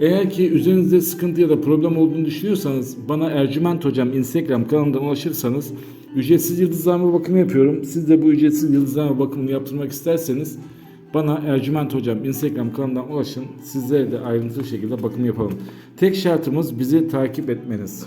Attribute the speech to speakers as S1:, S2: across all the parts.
S1: Eğer ki üzerinizde sıkıntı ya da problem olduğunu düşünüyorsanız bana Ercüment Hocam Instagram kanalından ulaşırsanız ücretsiz yıldızlama bakımı yapıyorum. Siz de bu ücretsiz yıldızlama bakımını yaptırmak isterseniz bana Ercüment Hocam Instagram kanalından ulaşın. Sizlere de ayrıntılı şekilde bakım yapalım. Tek şartımız bizi takip etmeniz.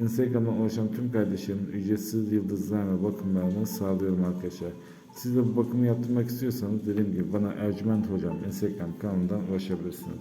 S1: Instagram'dan ulaşan tüm kardeşlerim ücretsiz yıldızlama bakımlarını sağlıyorum arkadaşlar. Siz de bu bakımı yaptırmak istiyorsanız dediğim gibi bana Ercüment Hocam Instagram kanalından ulaşabilirsiniz.